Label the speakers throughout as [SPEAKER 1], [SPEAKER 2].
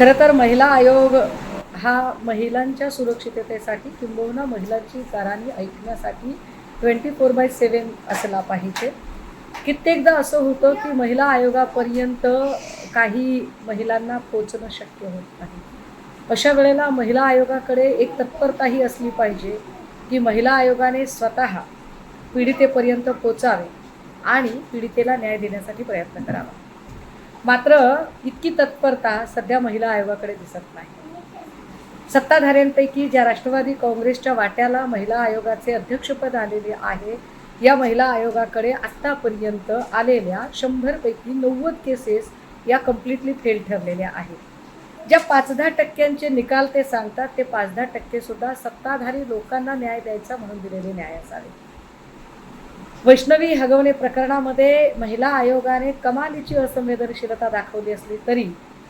[SPEAKER 1] खरं तर महिला आयोग हा महिलांच्या सुरक्षिततेसाठी किंबहुना महिलांची गाराणी ऐकण्यासाठी ट्वेंटी फोर बाय सेवन असला पाहिजे. कित्येकदा असं होतं की महिला आयोगापर्यंत काही महिलांना पोचणं शक्य होत नाही. अशा वेळेला महिला आयोगाकडे एक तत्परताही असली पाहिजे की महिला आयोगाने स्वतः पीडितेपर्यंत पोचावे आणि पीडितेला न्याय देण्यासाठी प्रयत्न करावा. मात्र इतकी तत्परता सध्या महिला आयोगाकडे दिसत नाही. सत्ताधाऱ्यांपैकी ज्या राष्ट्रवादी काँग्रेसच्या वाट्याला महिला आयोगाचे अध्यक्षपद आलेले आहे या महिला आयोगाकडे आत्तापर्यंत आलेल्या शंभरपैकी नव्वद केसेस या कम्प्लिटली फेल ठरलेल्या आहेत. ज्या पाच दहा टक्क्यांचे निकाल ते सांगतात ते पाच दहा टक्केसुद्धा सत्ताधारी लोकांना न्याय द्यायचा म्हणून दिलेले न्याय असावे वैष्णवी हगवणे प्रकरणामध्ये महिला आयोगाने कमालीची असंवेदनशीलता दाखवली असली तरी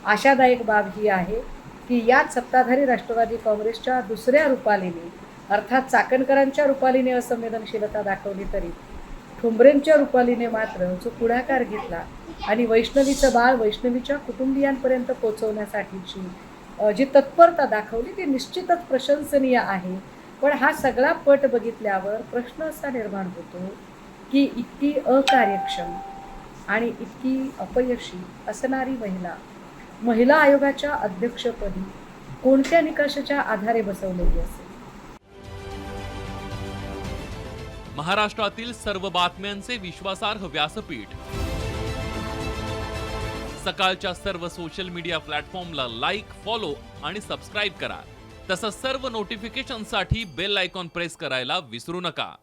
[SPEAKER 1] आशादायक बाब ही आहे की याच सत्ताधारी राष्ट्रवादी काँग्रेसच्या दुसऱ्या रुपालीने अर्थात चाकणकरांच्या रुपालीने असंवेदनशीलता दाखवली तरी ठोंबरेंच्या रुपालीने मात्र जो पुढाकार घेतला आणि वैष्णवीचं बाळ वैष्णवीच्या कुटुंबियांपर्यंत पोचवण्यासाठीची जी तत्परता दाखवली ती निश्चितच प्रशंसनीय आहे. पण हा सगळा पट बघितल्यावर प्रश्न असा निर्माण होतो की इतकी अकार्यक्षम आणि इतकी अपयशी असणारी महिला महिला आयोगाच्या अध्यक्षपदी कोणत्या निकषाच्या आधारे बसवलेली असेल?
[SPEAKER 2] महाराष्ट्रातील सर्व बातम्यांचे विश्वासार्ह व्यासपीठ. सकाळच्या सर्व सोशल मीडिया प्लॅटफॉर्मला लाईक फॉलो आणि सबस्क्राईब करा. तसंच सर्व नोटिफिकेशनसाठी बेल आयकॉन प्रेस करायला विसरू नका.